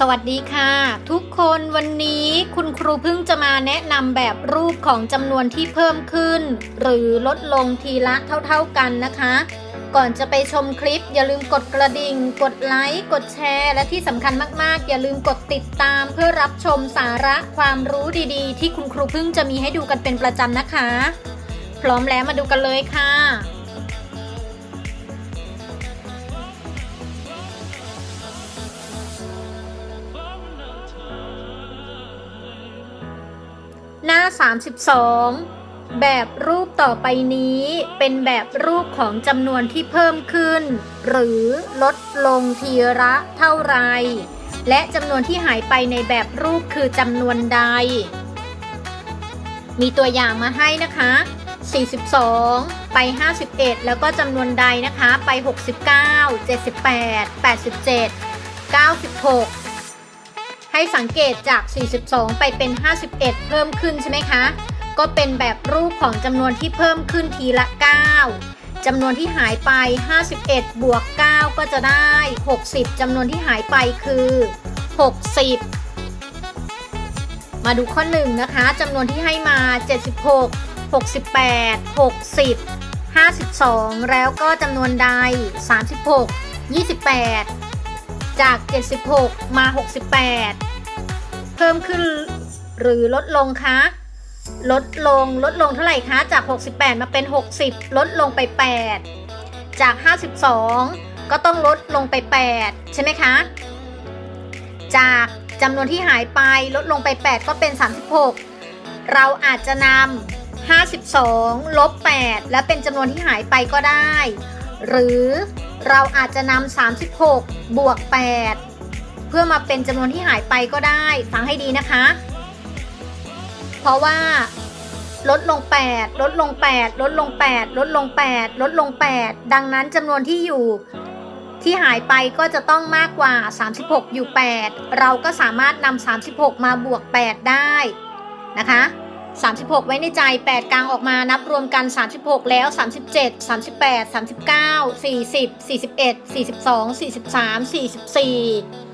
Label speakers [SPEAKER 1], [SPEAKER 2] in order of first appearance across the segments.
[SPEAKER 1] สวัสดีค่ะ ทุกคนวันนี้คุณครูเพิ่งจะมาแนะนำแบบรูปของจำนวนที่เพิ่มขึ้น หรือลดลงทีละเท่าๆกันนะคะ ก่อนจะไปชมคลิป อย่าลืมกดกระดิ่ง กดไลค์ กดแชร์ และที่สำคัญมากๆ อย่าลืมกดติดตามเพื่อรับชมสาระความรู้ดีๆ ที่คุณครูเพิ่งจะมีให้ดูกันเป็นประจำนะคะ พร้อมแล้วมาดูกันเลยค่ะ หน้า 32 แบบรูปต่อไปนี้เป็นแบบรูปของจำนวนที่เพิ่มขึ้น หรือลดลงทีละเท่าไร และจำนวนที่หายไปในแบบรูปคือจำนวนใด มีตัวอย่างมาให้นะคะ 42 ไป 51 แล้วก็จำนวนใดนะคะ ไป 69 78 87 96 ให้สังเกตจาก 42 ไปเป็น 51 เพิ่มขึ้นใช่ไหมคะ ก็เป็นแบบรูปของจำนวนที่เพิ่มขึ้นทีละ 9จำนวนที่หายไป 51 บวก 9 ก็จะได้ 60จำนวนที่หายไปคือ 60 มาดูข้อ 1 นะคะจำนวนที่ให้มา 76 68 60 52 แล้วก็จำนวนใด 36 28 จาก 76 มา 68 เพิ่มขึ้นหรือลดลงคะ ลดลงลดลงเท่าไหร่คะ จาก 68 มาเป็น 60 ลดลงไป 8 จาก 52 ก็ต้องลดลงไป 8 ใช่ไหมคะ จากจำนวนที่หายไปลดลงไป 8 ก็เป็น 36 เราอาจจะนำ52 ลบ 8 และเป็นจำนวนที่หายไปก็ได้ หรือเราอาจจะนำ36 บวก 8 พื่อมาเป็นจำนวนที่หายไปก็ได้ ฟังให้ดีนะคะ เพราะว่าลดลง 8 ลดลง 8 ลดลง 8 ลดลง 8 ลดลง 8 ดังนั้นจำนวนที่อยู่ที่หายไปก็จะต้องมากกว่า 36 อยู่ 8 เราก็สามารถนำ36 มาบวก 8 ได้นะคะ 36 ไว้ในใจ 8 กลางออกมานับรวมกัน 36 แล้ว 37 38 39 40 41 42 43 44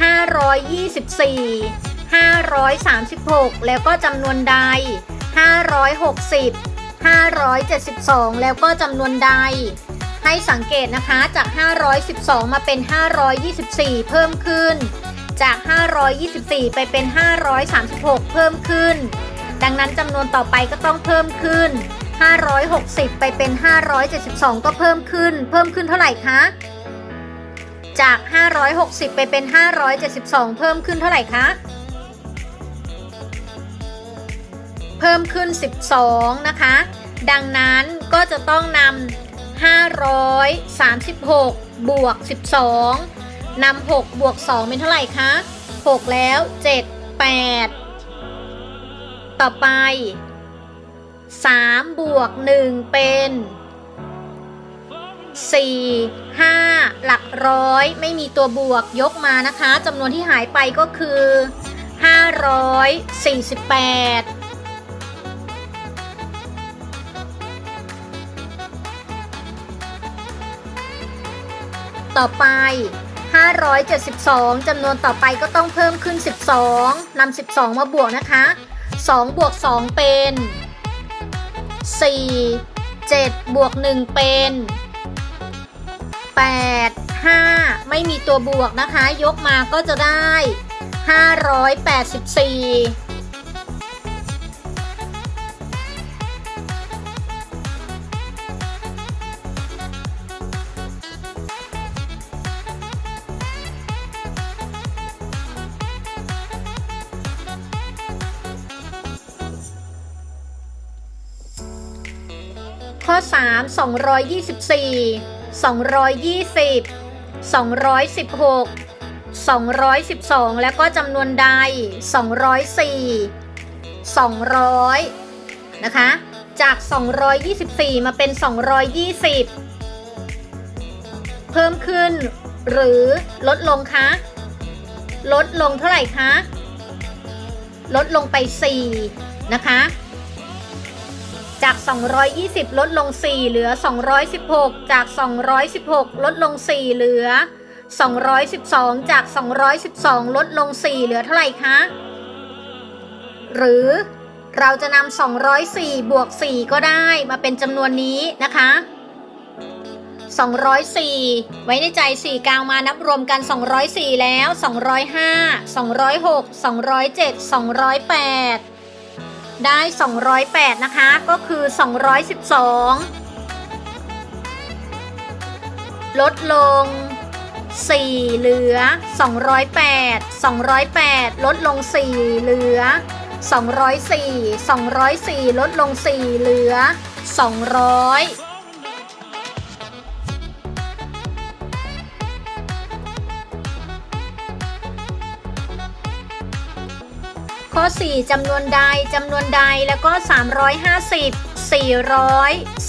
[SPEAKER 1] 524 536 แล้วก็จำนวนใด 560 572 แล้วก็จำนวนใด ให้สังเกตนะคะจาก 512 มาเป็น 524 เพิ่มขึ้น จาก 524 ไปเป็น 536 เพิ่มขึ้น ดังนั้นจำนวนต่อไปก็ต้องเพิ่มขึ้น 560 ไปเป็น 572 ก็เพิ่มขึ้น เพิ่มขึ้นเท่าไหร่คะ จาก 560 ไปเป็น 572 เพิ่มขึ้นเท่าไหร่คะ เพิ่มขึ้น 12 นะคะ ดังนั้นก็จะต้องนำ536 บวก 12นำ6บวก 2 เป็นเท่าไหร่คะ 6 แล้ว 7 8 ต่อไป 3 บวก 1 เป็น 4 5 หลักร้อย ไม่มีตัวบวกยกมานะคะจำนวนที่หายไปก็คือ 548ต่อไป 572จำนวนต่อไปก็ต้องเพิ่มขึ้น 12นำ12 มาบวกนะคะ 2 บวก 2 เป็น 4 7 บวก 1 เป็น 8 5ไม่มีตัวบวกนะคะ ยกมาก็จะได้ 584ข้อ 3 224 220 216 212 แล้วก็จำนวนใด 204 200 นะคะ จาก 224 มาเป็น 220 เพิ่มขึ้น หรือลดลงคะ ลดลงเท่าไหร่คะ ลดลงไป 4 นะคะ จาก 220 ลดลง 4 เหลือ 216 จาก 216 ลดลง 4 เหลือ 212 จาก 212 ลดลง 4 เหลือเท่าไหร่คะ หรือเราจะนำ204 บวก 4 ก็ได้มาเป็นจำนวนนี้นะคะ 204 ไว้ในใจ 4 กาวมานับรวมกัน 204 แล้ว 205 206 207 208 ได้ 208 นะคะ ก็คือ 212 ลดลง 4 เหลือ 208 208 ลดลง 4 เหลือ 204 204 ลดลง 4 เหลือ 200 4จำนวนใดจำนวนใดแล้วก็ 350 400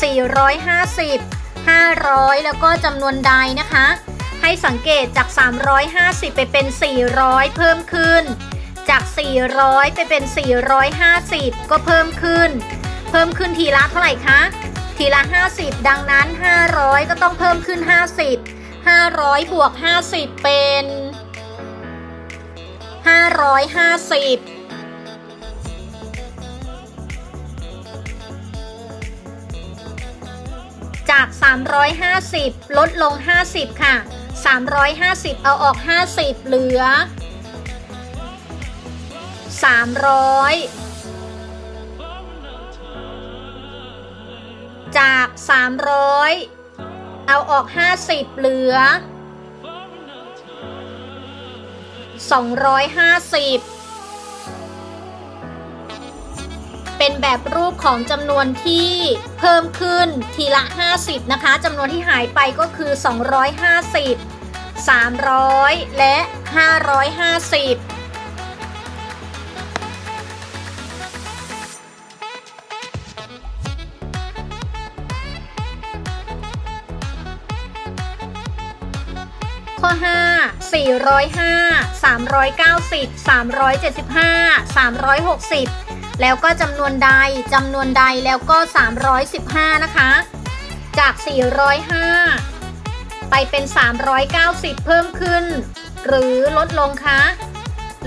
[SPEAKER 1] 450 500 แล้วก็จำนวนใดนะคะ ให้สังเกตจาก 350 ไปเป็น 400 เพิ่มขึ้น จาก 400 ไปเป็น 450 ก็เพิ่มขึ้น เพิ่มขึ้นทีละเท่าไหร่คะทีละ 50 ดังนั้น 500 ก็ต้องเพิ่มขึ้น 50 500 บวก 50 เป็น 550 จาก 350 ลดลง 50 ค่ะ 350 เอาออก 50 เหลือ 300 จาก 300 เอาออก 50 เหลือ 250 เป็นแบบรูปของจำนวนที่เพิ่มขึ้นทีละ 50 นะคะจำนวนที่หายไปก็คือ 250 300 และ 550ข้อ 5 405 390 375 360 แล้วก็จำนวนใดจำนวนใดแล้วก็ 315 นะคะ จาก 405 ไปเป็น 390 เพิ่มขึ้น หรือลดลงคะ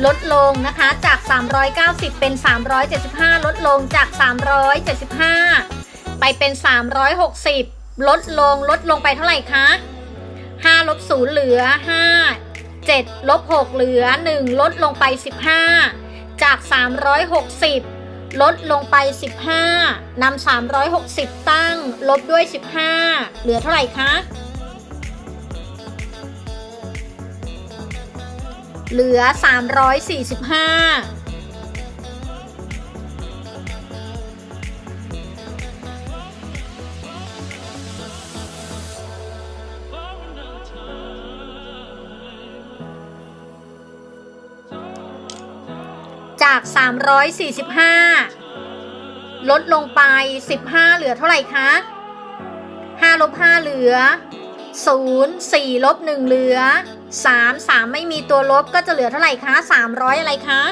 [SPEAKER 1] ลดลงนะคะจาก 390 เป็น 375 ลดลงจาก 375 ไปเป็น 360 ลดลงลดลงไปเท่าไหร่คะ5ลบ0เหลือ 5 7ลบ6เหลือ 1 ลดลงไป 15 จาก 360 ลดลงไป 15นำ360 ตั้ง ลบด้วย 15 เหลือเท่าไหร่คะ เหลือ 345 จาก 345 ลดลงไป 15 เหลือเท่าไหร่คะ5ลบ5เหลือ 0 4ลบ1เหลือ 3 3 ไม่มีตัวลบก็จะเหลือเท่าไหร่คะ 300 อะไรคะ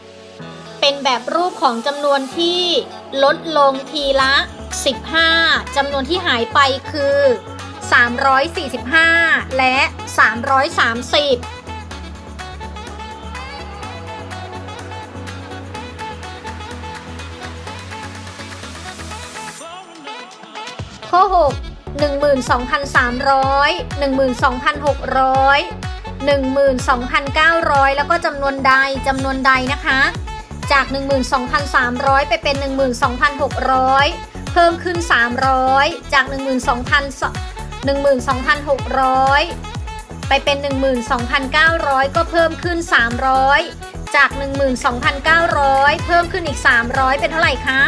[SPEAKER 1] 330 เป็นแบบรูปของจำนวนที่ลดลงทีละ 15จำนวนที่หายไปคือ 345 และ 330ข้อ 6 12,300 12,600 12,900 แล้วก็จำนวนใดจำนวนใดนะคะ จาก 12,300 ไปเป็น 12,600 เพิ่มขึ้น 300 จาก 12,000 12,600 ไปเป็น 12,900 ก็เพิ่มขึ้น 300 จาก 12,900 เพิ่มขึ้นอีก 300 เป็นเท่าไหร่คะ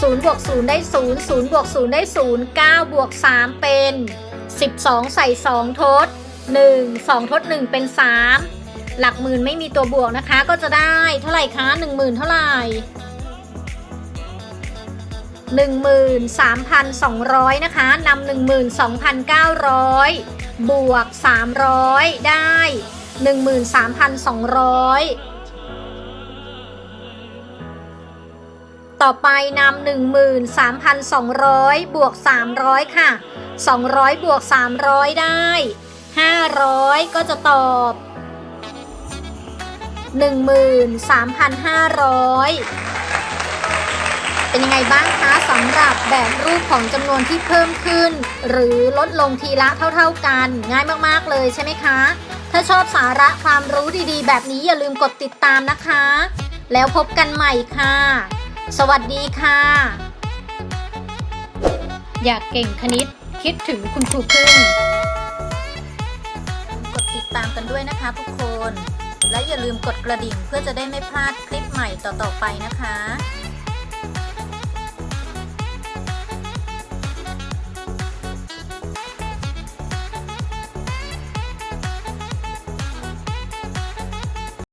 [SPEAKER 1] 0บวก0ได้ 0 0บวก0ได้ 0 9 บวก 3 เป็น 12 ใส่ 2 ทด 1 2 ทด 1 เป็น 3 หลักหมื่นไม่มีตัวบวกนะคะ ก็จะได้เท่าไหร่คะ 10,000 เท่าไหร่ 13,200 นะคะนำ12,900 บวก 300 ได้ 13,200 ต่อไปนำ13,200 บวก 300 ค่ะ 200 บวก 300 ได้ 500 ก็จะตอบ 13,500 เป็นยังไงบ้างคะสำหรับแบบรูปของจำนวนที่เพิ่มขึ้น หรือลดลงทีละเท่า ๆกัน ง่ายมากๆเลยใช่ไหมคะ ถ้าชอบสาระความรู้ดีๆ แบบนี้อย่าลืมกดติดตามนะคะ แล้วพบกันใหม่ค่ะ สวัสดีค่ะ อยากเก่งคณิตคิดถึงคุณครูพึ่งกดติดตามกันด้วยนะคะทุกคน และอย่าลืมกดกระดิ่งเพื่อจะได้ไม่พลาดคลิปใหม่ต่อๆไปนะคะ